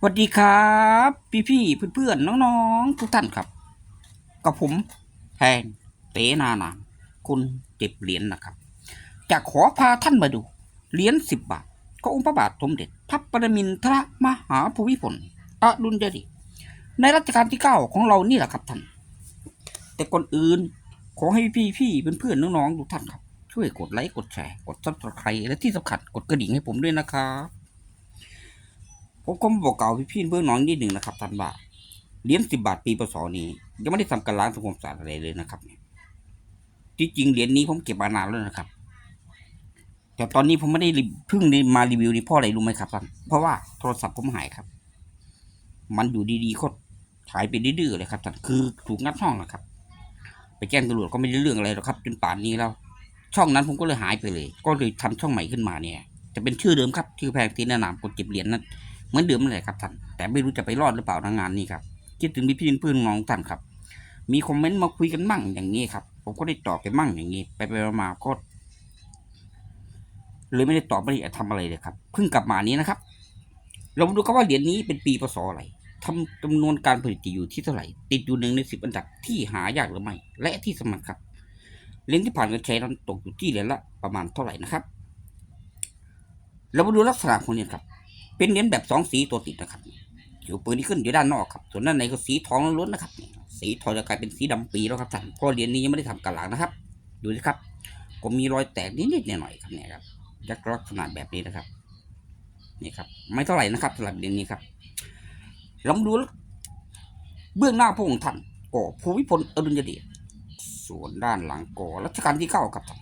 สวัสดีครับ พี่พี่เพื่อนๆน้องๆ ทุกท่านครับ กับผมแพงเตนานามคุณเก็บเหรียญนะครับ จะขอพาท่านมาดู เหรียญสิบบาทขององค์พระบาทสมเด็จ พระปรมินทรมหาภูมิพลอดุลยเดชในรัชกาลที่เก้าของเรานี่แหละครับท่าน แต่ก่อนอื่นขอให้พี่พี่เพื่อนๆน้องๆทุกท่านครับ ช่วยกดไลค์กดแชร์กดซับสไครต์และที่สำคัญกดกระดิ่งให้ผมด้วยนะครับ ผมก็มาบอกเก่าพี่พี่เพื่อนน้องนิดหนึ่งนะครับท่านว่าเหรียญสิบบาทปีพศนี้ ยังไม่ได้ทำการล้างทำความสะอาดอะไรเลยนะครับเนี่ยที่จริงเหรียญนี้ผมเก็บมานานแล้วนะครับ แต่ตอนนี้ผมไม่ได้รีเพิ่งมารีวิวนี่เพราะอะไรรู้ไหมครับท่านเพราะว่าโทรศัพท์ผมหายครับ มันอยู่ดีๆก็หายไปดื้อๆเลยครับท่านคือถูกงัดห้องนะครับ ไปแจ้งตำรวจก็ไม่ได้เรื่องอะไรหรอกครับจนป่านนี้แล้วช่องนั้นผมก็เลยหายไปเลย ก็เลยทำช่องใหม่ขึ้นมาเนี่ย จะเป็นชื่อเดิมครับชื่อแพงทีนานามกดเก็บเหรียญนั้น เหมือนเดิมนั่นแหละครับท่านแต่ไม่รู้จะไปรอดหรือเปล่าทางงานนี้ครับคิดถึงพี่พี่เพื่อนน้องท่านครับ มีคอมเมนต์มาคุยกันมั่งอย่างนี้ครับ ผมก็ได้ตอบไปมั่งอย่างนี้ ไปไปมาๆก็เลยไม่ได้ตอบไม่ได้ทำอะไรเลยครับเพิ่งกลับมานี้นะครับ เรามาดูกันว่าเหรียญนี้เป็นปีพศอะไรทำจำนวนการผลิตอยู่ที่เท่าไหร่ ติดอยู่หนึ่งในสิบอันดับที่หายากหรือไม่ และที่สำคัญครับเหรียญที่ผ่านการใช้นั้นตกอยู่ที่เหรียญละประมาณเท่าไหร่นะครับ เรามาดูลักษณะของเหรียญครับ เป็นเหรียญแบบสองสีตัวติดนะครับผิวปืนที่ขึ้นอยู่ด้านนอกครับ ส่วนด้านในก็สีทองล้วนนะครับ สีทองจะกลายเป็นสีดำปีแล้วครับท่านเพราะเหรียญนี้ยังไม่ได้ทำการล้างนะครับ ดูสิครับ ก็มีรอยแตกนิดๆหน่อยๆครับเนี่ยครับลักษณะแบบนี้นะครับ นี่ครับ ไม่เท่าไหร่นะครับสำหรับเหรียญนี้ครับลองดูเบื้องหน้าพระองค์ท่านก่อภูมิพลอดุลยเดชส่วนด้านหลังก่อรัชกาลที่เก้าครับท่าน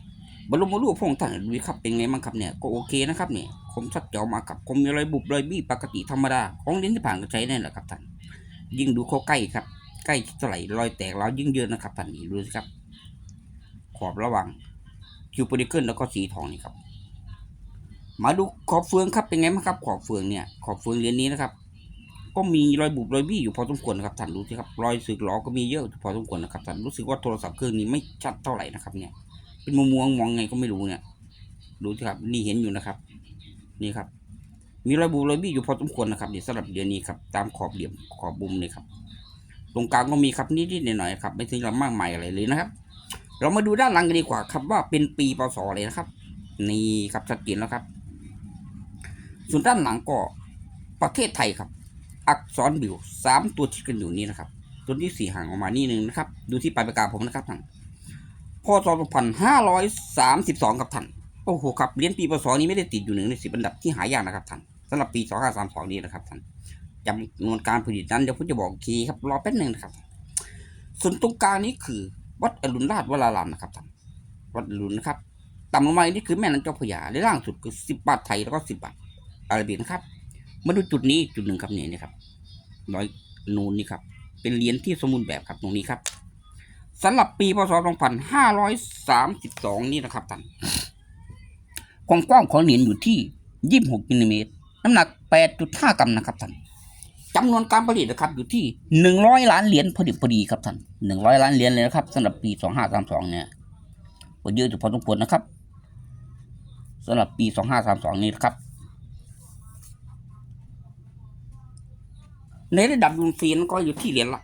บรมรูปพระองท่านดูดิครับเป็นไงบ้างครับเนี่ยก็โอเคนะครับเนี่ยคมชัดเจ๋วมากับคมมีรอยบุบรอยบี้ปกติธรรมดาของเลิ้นที่ผ่านการใช้นั่นแหละครับท่านยิ่งดูเขาใกล้ครับ ใกล้เท่าไหร่รอยแตกแล้วยิ่งเยอะนะครับท่านนี่ดูสิครับ ขอบระว่างคิวโปรดิเกิลแล้วก็สีทองนี่ครับ มาดูขอบเฟืองครับเป็นไงบ้างครับ ขอบเฟืองเนี่ยขอบเฟืองเหรียญนี้นะครับ ก็มีรอยบุบรอยบี้อยู่พอสมควรนะครับท่านดูสิครับรอยสึกหลอก็มีเยอะพอสมควรนะครับท่านรู้สึกว่าโทรศัพท์เครื่องนี้ไม่ชัดเท่าไหร่นะครับเนี่ย เป็นมุมมองมองไงก็ไม่รู้เนี่ย ดูสิครับ นี่เห็นอยู่นะครับ นี่ครับ มีรอยบุบรอยบี้อยู่พอสมควรนะครับนี่สำหรับเดือนนี้ครับตามขอบเหลี่ยมขอบบุมเลยครับ ตรงกลางก็มีครับนิดๆหน่อยๆครับ ไม่ถึงกับมากมายอะไรเลยนะครับ เรามาดูด้านหลังกันดีกว่าครับว่าเป็นปีพศอะไรนะครับ นี่ครับชัดเจนแล้วครับ ส่วนด้านหลังก็ประเทศไทยครับ อักษรบิวสามตัวชิดกันอยู่นี่นะครับ ตัวที่สี่ห่างออกมานี่หนึ่งนะครับ ดูที่ปลายปากกาผมนะครับท่าน พศ2532 ครับท่าน โอ้โหครับเหรียญปีพศนี้ไม่ได้ติดอยู่หนึ่งในสิบอันดับที่หายากนะครับท่านสำหรับปี 2532 นี้นะครับท่านจำนวนการผลิตนั้นเดี๋ยวผมจะบอกอีกทีครับรอแป๊บหนึ่งนะครับ ส่วนตรงกลางนี้คือ วัดอรุณราชวรารามนะครับท่านวัดอรุณนะครับต่ำลงมาอีกนี่คือแม่น้ำเจ้าพระยาและล่างสุดคือสิบบาทไทยแล้วก็สิบบาทอาราบิกนะครับมาดูจุดนี้จุดหนึ่งครับเนี่ยนี่ครับร้อยนูนนี่ครับ เป็นเหรียญที่สมบูรณ์แบบครับตรงนี้ครับ สำหรับปีพศ 2532 นี่นะครับท่านความกว้างของเหรียญอยู่ที่ 26มิลลิเมตร น้ำหนัก 8.5 กรัมนะครับท่านจำนวนการผลิตนะครับอยู่ที่ 100 ล้านเหรียญพอดีพอดีครับท่าน100 ล้านเหรียญเลยนะครับสำหรับปี 2532 เนี่ยก็เยอะอยู่พอสมควรนะครับสำหรับปี 2532 นี้นะครับ ในระดับยูนซีนก็อยู่ที่เหรียญละ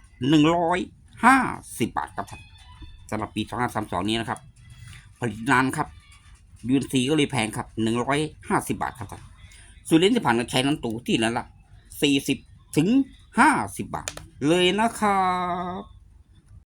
ห้าสิบบาทครับสำหรับปีสองพันี้นะครับ ผลิตนานครับยูนซีก็เลยแพงครับหนึ่งร้อยห้าสิบาทครับท่านส่วนเลนส์ที่ผ่านการใช้นั้นตูที่นั้นละ40ถึงห้าสิบบาท เลยนะครับ